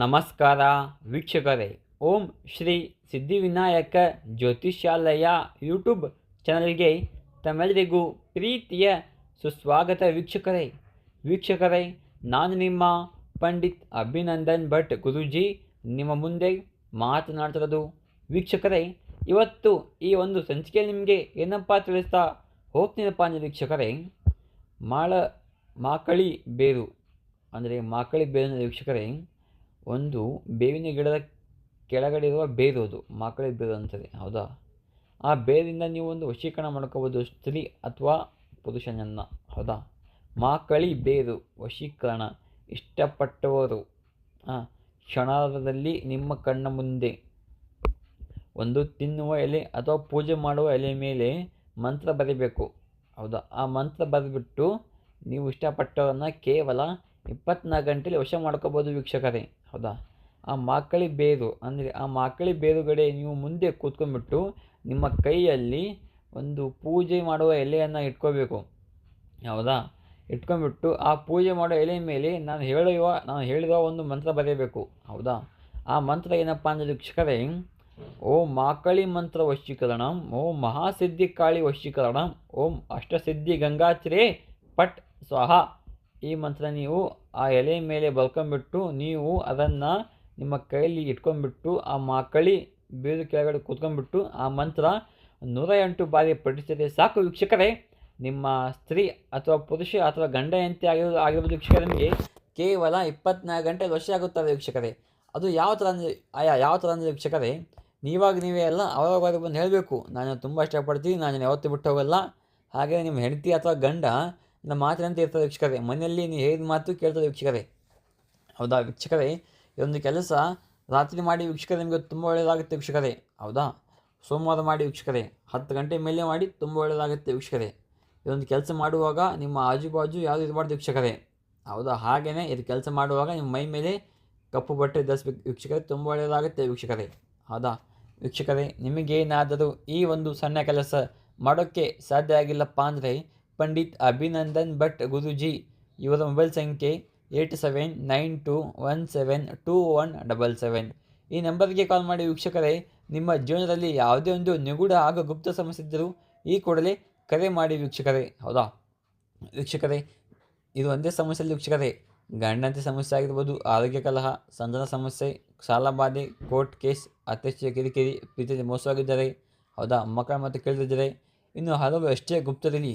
ನಮಸ್ಕಾರ ವೀಕ್ಷಕರೇ. ಓಂ ಶ್ರೀ ಸಿದ್ಧಿವಿನಾಯಕ ಜ್ಯೋತಿಷ್ಯಾಲಯ ಯೂಟ್ಯೂಬ್ ಚಾನಲ್ಗೆ ತಮ್ಮೆಲ್ಲರಿಗೂ ಪ್ರೀತಿಯ ಸುಸ್ವಾಗತ ವೀಕ್ಷಕರೇ. ವೀಕ್ಷಕರೇ, ನಾನು ನಿಮ್ಮ ಪಂಡಿತ್ ಅಭಿನಂದನ್ ಭಟ್ ಗುರುಜಿ. ನಿಮ್ಮ ಮುಂದೆ ಮಾತನಾಡ್ತಿರೋದು ವೀಕ್ಷಕರೇ, ಇವತ್ತು ಈ ಒಂದು ಸಂಚಿಕೆಯಲ್ಲಿ ನಿಮಗೆ ಏನಪ್ಪ ತಿಳಿಸ್ತಾ ಹೋಗ್ತೀನಪ್ಪ ಅಂದರೆ ವೀಕ್ಷಕರೇ, ಮಾಳ, ಮಾಕಳಿ ಬೇರು, ಅಂದರೆ ಮಾಕಳಿ ಬೇರಿನ ವೀಕ್ಷಕರೇ ಒಂದು ಬೇವಿನ ಗಿಡದ ಕೆಳಗಡೆ ಇರುವ ಬೇರು ಅದು ಮಾಕಳಿ ಬೇರು ಅಂತಾರೆ ಹೌದಾ? ಆ ಬೇರಿಂದ ನೀವು ಒಂದು ವಶೀಕರಣ ಮಾಡ್ಕೋಬೋದು ಸ್ತ್ರೀ ಅಥವಾ ಪುರುಷನನ್ನು ಹೌದಾ? ಮಾಕಳಿ ಬೇರು ವಶೀಕರಣ ಇಷ್ಟಪಟ್ಟವರು ಆ, ಕ್ಷಣದಲ್ಲಿ ನಿಮ್ಮ ಕಣ್ಣ ಮುಂದೆ ಒಂದು ತಿನ್ನುವ ಎಲೆ ಅಥವಾ ಪೂಜೆ ಮಾಡುವ ಎಲೆ ಮೇಲೆ ಮಂತ್ರ ಬರೀಬೇಕು ಹೌದಾ? ಆ ಮಂತ್ರ ಬರೆದ್ಬಿಟ್ಟು ನೀವು ಇಷ್ಟಪಟ್ಟವರನ್ನು ಕೇವಲ ಇಪ್ಪತ್ನಾಲ್ಕು ಗಂಟೆಲಿ ವಶ ಮಾಡ್ಕೋಬೋದು ವೀಕ್ಷಕರೇ. ಹೌದಾ? ಆ ಮಾಕಳಿ ಬೇರು ಅಂದರೆ ಆ ಮಾಕಳಿ ಬೇರುಗಡೆ ನೀವು ಮುಂದೆ ಕೂತ್ಕೊಂಡ್ಬಿಟ್ಟು ನಿಮ್ಮ ಕೈಯಲ್ಲಿ ಒಂದು ಪೂಜೆ ಮಾಡುವ ಎಲೆಯನ್ನು ಇಟ್ಕೋಬೇಕು. ಹೌದಾ? ಇಟ್ಕೊಂಡ್ಬಿಟ್ಟು ಆ ಪೂಜೆ ಮಾಡೋ ಎಲೆ ಮೇಲೆ ನಾನು ಹೇಳುವ, ನಾನು ಹೇಳಿರುವ ಒಂದು ಮಂತ್ರ ಬರೆಯಬೇಕು. ಹೌದಾ? ಆ ಮಂತ್ರ ಏನಪ್ಪ ಅಂದರೆ ವೀಕ್ಷಕರೇ, ಓಂ ಮಾಕಳಿ ಮಂತ್ರ ವಶೀಕರಣಂ, ಓಂ ಮಹಾಸಿದ್ಧಿ ಕಾಳಿ ವಶೀಕರಣಂ, ಓಂ ಅಷ್ಟಸಿದ್ಧಿ ಗಂಗಾಚರೇ ಪಟ್ ಸ್ವಹ. ಈ ಮಂತ್ರ ನೀವು ಆ ಎಲೆ ಮೇಲೆ ಬರ್ಕೊಂಬಿಟ್ಟು ನೀವು ಅದನ್ನು ನಿಮ್ಮ ಕೈಯಲ್ಲಿ ಇಟ್ಕೊಂಡ್ಬಿಟ್ಟು ಆ ಮಾಕಳಿ ಬೇರು ಕೆಳಗಡೆ ಕೂತ್ಕೊಂಡ್ಬಿಟ್ಟು ಆ ಮಂತ್ರ ನೂರ ಎಂಟು ಬಾರಿ ಪಠಿಸಿದರೆ ಸಾಕು ವೀಕ್ಷಕರೇ. ನಿಮ್ಮ ಸ್ತ್ರೀ ಅಥವಾ ಪುರುಷ ಅಥವಾ ಗಂಡ ಹೆಂಡತಿ ಆಗಿರೋ ಆಗಿರ್ಬೋದು ವೀಕ್ಷಕರೇ, ನಿಮಗೆ ಕೇವಲ ಇಪ್ಪತ್ನಾಲ್ಕು ಗಂಟೆ ವರ್ಷ ಆಗುತ್ತಾರೆ ವೀಕ್ಷಕರೇ. ಅದು ಯಾವ ಥರ ಅಂದರೆ ಆಯಾ ಯಾವ ಥರ ಅಂದರೆ ವೀಕ್ಷಕರೇ, ನೀವಾಗ ನೀವೇ ಅಲ್ಲ ಅವಾಗ ಬಂದು ಹೇಳಬೇಕು. ನಾನು ತುಂಬ ಇಷ್ಟಪಡ್ತೀನಿ ನಾನು ಯಾವತ್ತೂ ಬಿಟ್ಟು ಹೋಗಲ್ಲ. ಹಾಗೆ ನಿಮ್ಮ ಹೆಂಡತಿ ಅಥವಾ ಗಂಡ ನಮ್ಮ ಮಾತಿನಂತೆ ಇರ್ತದೆ ವೀಕ್ಷಕರೇ. ಮನೆಯಲ್ಲಿ ನೀವು ಹೇಳಿದ ಮಾತು ಕೇಳ್ತದೆ ವೀಕ್ಷಕರೇ. ಹೌದಾ ವೀಕ್ಷಕರೇ? ಇದೊಂದು ಕೆಲಸ ರಾತ್ರಿ ಮಾಡಿ ವೀಕ್ಷಕರೇ, ನಿಮಗೆ ತುಂಬ ಒಳ್ಳೆಯದಾಗುತ್ತೆ ವೀಕ್ಷಕರೇ. ಹೌದಾ? ಸೋಮವಾರ ಮಾಡಿ ವೀಕ್ಷಕರೇ. ಹತ್ತು ಗಂಟೆ ಮೇಲೆ ಮಾಡಿ ತುಂಬ ಒಳ್ಳೆಯದಾಗುತ್ತೆ ವೀಕ್ಷಕರೇ. ಇದೊಂದು ಕೆಲಸ ಮಾಡುವಾಗ ನಿಮ್ಮ ಆಜು ಬಾಜು ಯಾವುದು ಇರಬಾರ್ದು ವೀಕ್ಷಕರೇ. ಹೌದಾ? ಹಾಗೆಯೇ ಇದು ಕೆಲಸ ಮಾಡುವಾಗ ನಿಮ್ಮ ಮೈ ಮೇಲೆ ಕಪ್ಪು ಬಟ್ಟೆ ಧರಿಸ್ಬೇಕು ವೀಕ್ಷಕರೇ. ತುಂಬ ಒಳ್ಳೆಯದಾಗುತ್ತೆ ವೀಕ್ಷಕರೇ. ಹೌದಾ? ವೀಕ್ಷಕರೇ, ನಿಮಗೇನಾದರೂ ಈ ಒಂದು ಸಣ್ಣ ಕೆಲಸ ಮಾಡೋಕ್ಕೆ ಸಾಧ್ಯ ಆಗಿಲ್ಲಪ್ಪ ಅಂದರೆ ಪಂಡಿತ್ ಅಭಿನಂದನ್ ಭಟ್ ಗುರುಜಿ. ಇವರ ಮೊಬೈಲ್ ಸಂಖ್ಯೆ eight seven nine two one seven two one double seven. ಈ ನಂಬರ್ಗೆ ಕಾಲ್ ಮಾಡಿ ವೀಕ್ಷಕರೇ, ನಿಮ್ಮ ಜೀವನದಲ್ಲಿ ಯಾವುದೇ ಒಂದು ನಿಗೂಢ ಹಾಗೂ ಗುಪ್ತ ಸಮಸ್ಯೆ ಇದ್ದರೂ ಈ ಕೂಡಲೇ ಕರೆ ಮಾಡಿ ವೀಕ್ಷಕರೇ. ಹೌದಾ? ವೀಕ್ಷಕರೇ, ಇದು ಒಂದೇ ಸಮಸ್ಯೆಯಲ್ಲಿ ವೀಕ್ಷಕರೇ. ಗಂಡಂತಿ ಸಮಸ್ಯೆ ಆಗಿರ್ಬೋದು, ಆರೋಗ್ಯ ಕಲಹ ಸಂಧಾನ ಸಮಸ್ಯೆ ಸಾಲ ಬಾಧೆ, ಕೋರ್ಟ್ ಕೇಸ್ ಅತ್ಯಚ್ಛ ಕಿರಿಕಿರಿ, ಪ್ರೀತಿಯಲ್ಲಿ ಮೋಸವಾಗಿದ್ದರೆ, ಹೌದಾ? ಮಕ್ಕಳ ಮತ್ತು ಕೇಳಿದಿದ್ದರೆ, ಇನ್ನು ಹಲವು ಎಷ್ಟೇ ಗುಪ್ತರಿರಲಿ